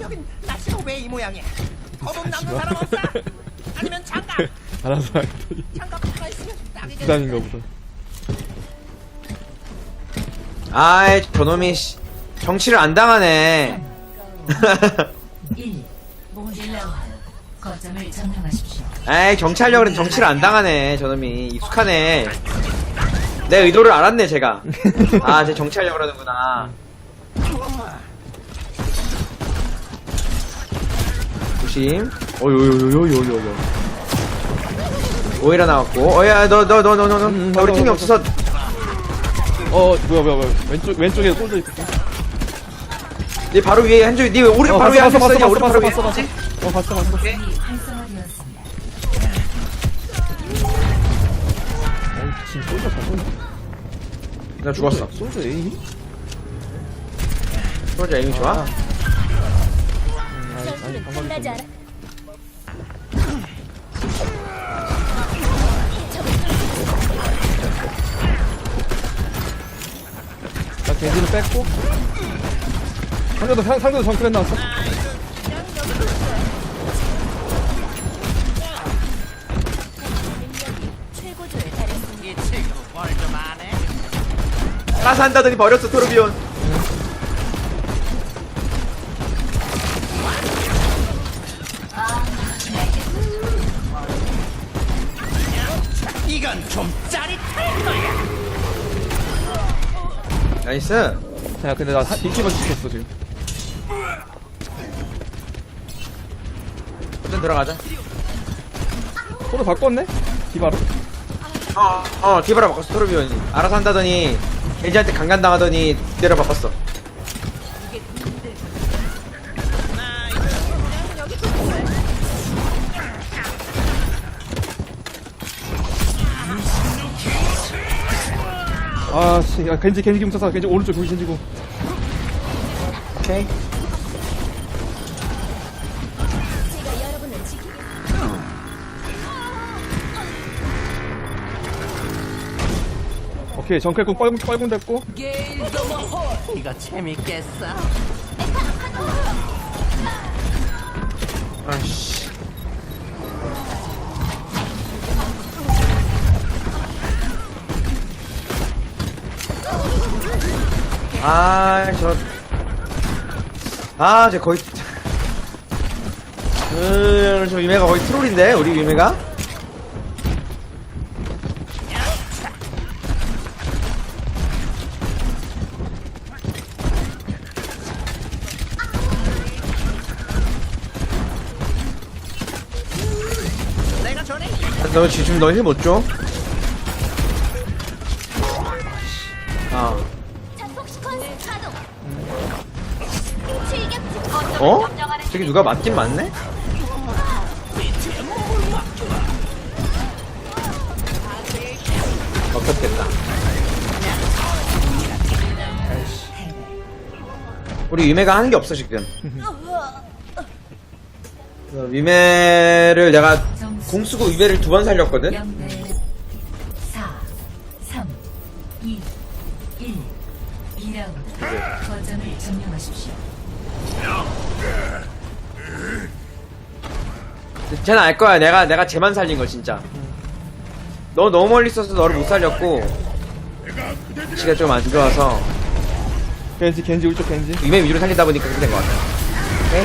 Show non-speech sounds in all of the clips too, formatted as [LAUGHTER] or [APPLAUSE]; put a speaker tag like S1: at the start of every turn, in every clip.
S1: 여긴 날씨가 왜 이 모양이야? 거돈 남는 사람 없어? 아니면 장갑? [LAUGHS]
S2: 알아서 하겠더니
S1: 장갑 하나 있으면 딱이겠네.
S2: 부담인가 보다
S3: 아이 저놈이 씨, 정치를 안 당하네 [LAUGHS]
S4: 1. 몽딜라운 거점을 점령하십시오.
S3: 에이 경찰력은 정치를 안 당하네 저놈이 익숙하네 내 의도를 알았네 제가 아제 정치하려고 그러는구나 조심 어요요요요요요 오히려 나왔고 어야 너 너 너 너너
S2: 음,
S3: 너 우리
S2: 맞아,
S3: 팀이. 없어서
S2: 어 뭐야 뭐야 뭐야 왼쪽 왼쪽에 꽂져 있어
S3: 네 바로 위에 한줄 네 우리
S2: 어
S3: 바로 위에
S2: 봤어 봤어
S3: 한줄
S2: 봤어
S3: 우리
S2: 봤어
S3: 바로 위에
S2: 봤어 봤어 어 봤어 봤어
S4: 이 활성화되었습니다.
S2: 어 쏠져 잘 쏠져
S3: 나 죽었어
S2: 쏠져 에임이?
S3: 소자 에임이 좋아
S2: 아,
S5: 끝나지 않아.
S2: 나 겐지는 뺐고 상대도 상, 상대도 정크랜 나왔어
S5: 최고조에 달했습니다.
S1: 이 친구 뭘좀 아네?
S3: 가서 한다더니 버렸어 토르비온 나이스.
S2: 야 근데 나 인기만 시켰어 지금.
S3: 일단 들어가자.
S2: 서로 바꿨네? 디바로?
S3: 어어 디바라 바꿨어. 토르비온이 알아서 한다더니 겐지한테 강간당하더니 때려 바꿨어
S2: 아 씨 야 겐지 겐지 훔쳐서 겐지 오른쪽 거기 겐지고
S3: 오케이.
S2: 오케이 정크랜 빨공 빨공 됐고
S1: 이거 재밌겠어.
S3: 아씨 아 저. 아, 쟤 거의. 음, 저 위메가 거의 트롤인데 우리 위메가? 너 지금 너힐못 줘? 어? 저기 누가 맞긴 맞네? 먹혔겠다. 우리 위메가 하는 게 없어 지금. 어, 위메를 내가 공 쓰고 위메를 두 번 살렸거든. 쟤는 알 거야. 내가 내가 쟤만 살린 거 진짜. 너 너무 멀리 있어서 너를 못 살렸고 위치가 좀 안 좋아서
S2: 겐지 겐지 오른쪽 겐지
S3: 위메 위로 살리다 보니까 그렇게 된 것 같아. 오케이?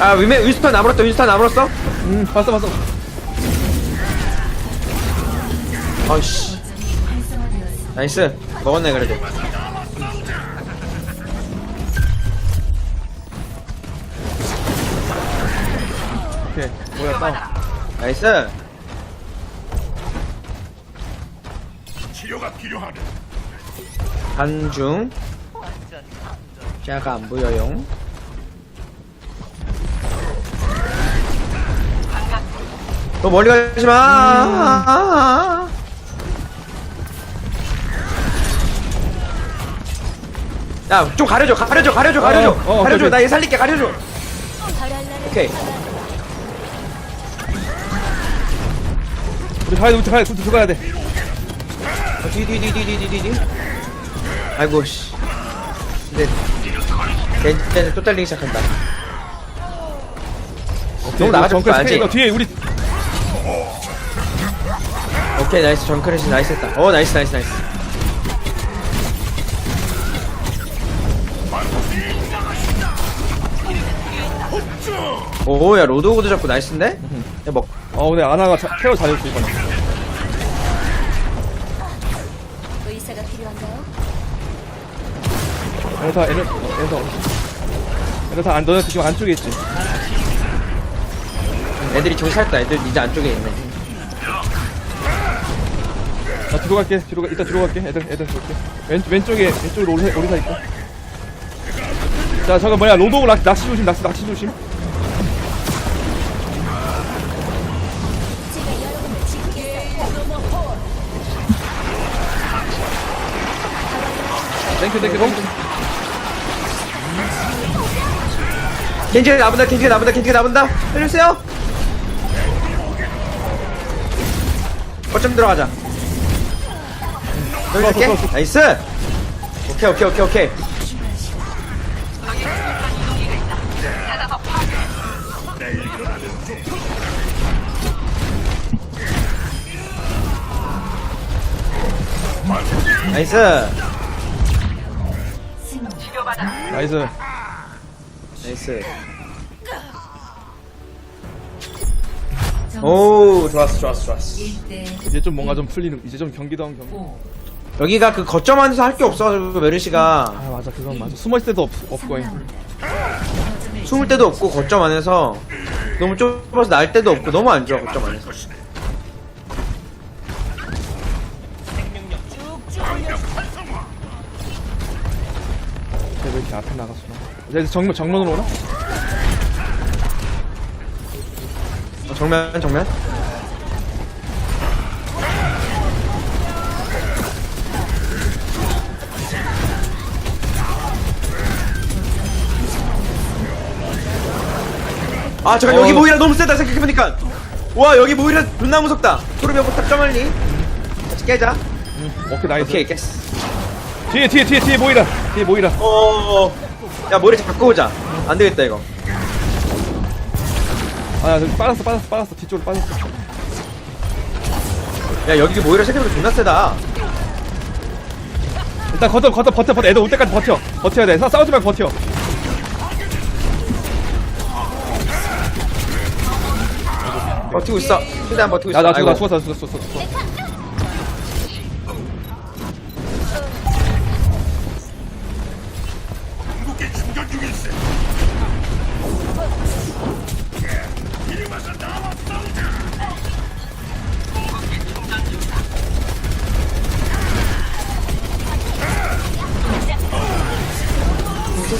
S3: 아 위메 윈스턴 나물었어 윈스턴 나물었어?
S2: 음 봤어 봤어
S3: 아이씨. 나이스 먹었네 그래도
S2: 뭐야 다운
S3: 나이스.
S6: 치료가 필요하네.
S3: 간중. 제가 안 보여요. 너 멀리 가지마. 야 좀 가려줘 가려줘 가려줘 가려줘.
S2: 어, 어,
S3: 가려줘.
S2: 오케이,
S3: 나 얘 살릴게 가려줘.
S5: 바랄라를
S3: 오케이
S2: 우리 가야 돼 우리 가야 돼 우리 들어가야 돼.
S3: 뒤뒤뒤뒤뒤 뒤뒤 아이고 씨. 근데 겐지는 또 딸리기 시작한다. 너무 나가지 말지.
S2: 뒤에 우리
S3: 오케이 나이스. 정크래시 나이스 했다. 어 나이스 나이스 나이스. 오야 로드오그도 잡고 나이스인데? 야, 먹
S2: 어 근데 아나가 자, 케어 잘해줬어 이번에
S5: 의사가 필요한가요?
S2: 에르타 에르 에르타 에르타 안 너네 지금 안쪽에 있지?
S3: 애들이 저기 살다. 애들 이제 안쪽에 있네.
S2: 나 뒤로 갈게. 뒤로 가 이따 뒤로 갈게. 애들 애들 볼게. 왼 왼쪽에 왼쪽으로 오리 오리사 있고. 자 저거 뭐야. 낚, 낚시 조심 낚시 낚시 조심 땡큐 땡큐 땡큐
S3: 겐지가 나본다 겐지가 나본다 겐지가 나본다. 해주세요. 거점 들어가자.
S2: 좋아,
S3: 줄게.
S2: 좋아, 좋아.
S3: 나이스. 오케이 오케이 오케이 오케이. 나이스.
S2: 나이스.
S3: 나이스. 오 좋았어 좋았어 좋았어.
S4: 1대
S2: 이제 좀 뭔가 좀 풀리는 이제 좀 경기다운 경기.
S4: 5.
S3: 여기가 그 거점 안에서 할 게 없어가지고 메르시가.
S2: 아 맞아. 그건 맞아. 숨어있을 때도 없, 없고
S4: 3라운드.
S3: 숨을 때도 없고 거점 안에서. 너무 좁아서 날 때도 없고 너무 안 좋아 거점 안에서
S2: 이렇게 앞에 나갔어. 이제 정면 정면으로 오나?
S3: 어, 정면 정면. 아 잠깐 여기
S2: 어.
S3: 모이라 너무 세다. 생각해보니까. 와 여기 모이라 존나 무섭다. 토르비아 포탑 점알리 같이 깨자.
S2: 오케이 나이스.
S3: 오케이 깼어
S2: 뒤에 뒤에 뒤에 뒤에 모이라. 뒤에 모이라.
S3: 어야 모이라 잡고 오자. 안되겠다 이거.
S2: 아 저기 빠졌어 빠졌어 빠졌어. 뒤쪽으로 빠졌어.
S3: 야 여기 모이라 생각해보니까 존나 세다.
S2: 일단 걷어 걷어 버텨 버텨. 애들 올 때까지 버텨. 버텨야 돼. 싸, 싸우지 말고 버텨.
S3: 버티고 있어. 최대한 버티고 있어.
S2: 야 나 죽어 나
S3: 아이고.
S2: 죽었어 죽었어 죽었어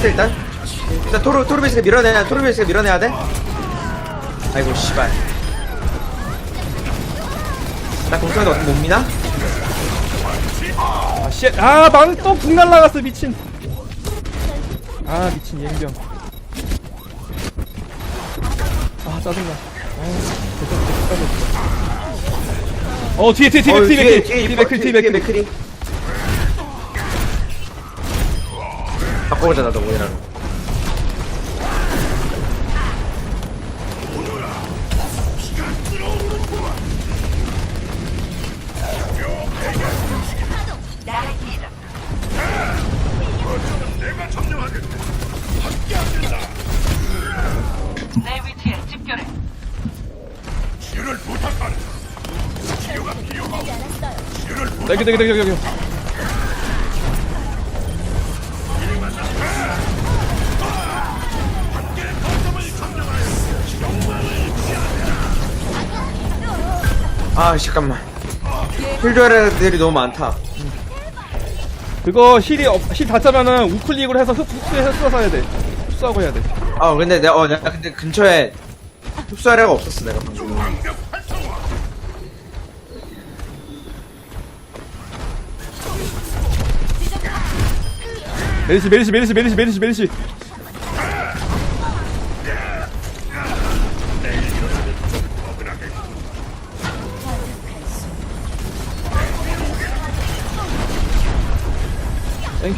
S3: 소스 일단 일단 토르 토르베스가 밀어내야 토르베스가 밀어내야 돼. 아이고 씨발. 나 공성에도 어떻게 못 미나?
S2: 아쉣아망또붕 날라갔어 미친 아 미친 예병 아 짜증나 아, 어 뒤에 뒤에 뒤에
S3: 어,
S2: 뒤에 뒤에 뒤에
S3: 뒤에
S2: 맥크리 뒤에 맥크리
S3: 맥크리. 바꿔보자 나도 모이라로.
S2: 땡겨 땡겨 땡겨 땡겨
S3: 아 잠깐만. 힐조아들이 너무 많다.
S2: 그거 힐이 힐다 짜면은 우클릭으로 해서 흡- 흡수해 흡수해서 해야 돼 흡수하고 해야 돼
S3: 아 근데 내가 어 내가 근데 근처에 흡수하려가 없었어 내가 방금.
S2: 메리시 메리시 메리시 메리시 메리시 메리시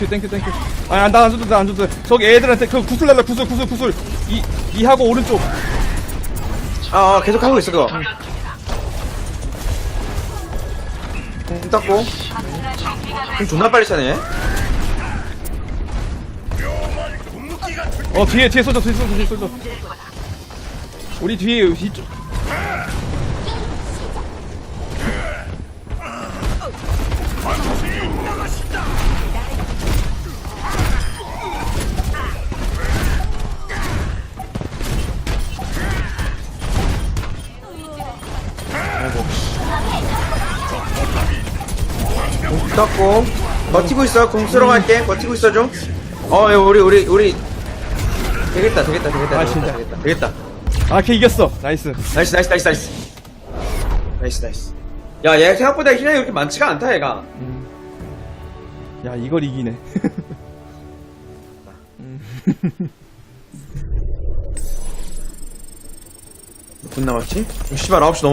S2: 땡큐 땡큐 땡큐. 아니 나안 줘도 돼안 줘도 돼. 저기 애들한테 그 구슬 날라 구슬 구슬 구슬. 이, 이 하고 오른쪽.
S3: 아, 아 계속 하고 있어 그거. 공 닦고. 공 존나 빨리 차네.
S2: 어 뒤에 뒤에 쏘져 뒤에 쏘져 뒤에 쏘져 우리 뒤에 이쪽
S3: 공 닦고 버티고 있어. 공 쓰러 갈게. 버티고 있어 좀어 야, 우리 우리 우리. 되겠다 되겠다 되겠다
S2: 아,
S3: 되겠다,
S2: 진짜.
S3: 되겠다. 되겠다
S2: 아 걔 이겼어. 나이스.
S3: 나이스 나이스 나이스 나이스. 나이스 나이스. 야얘 생각보다 힐량이 그렇게 많지가 않다 얘가.
S2: 야 이걸 이기네.
S3: 몇 [LAUGHS] 분 남았지? 어, 씨발 9시 넘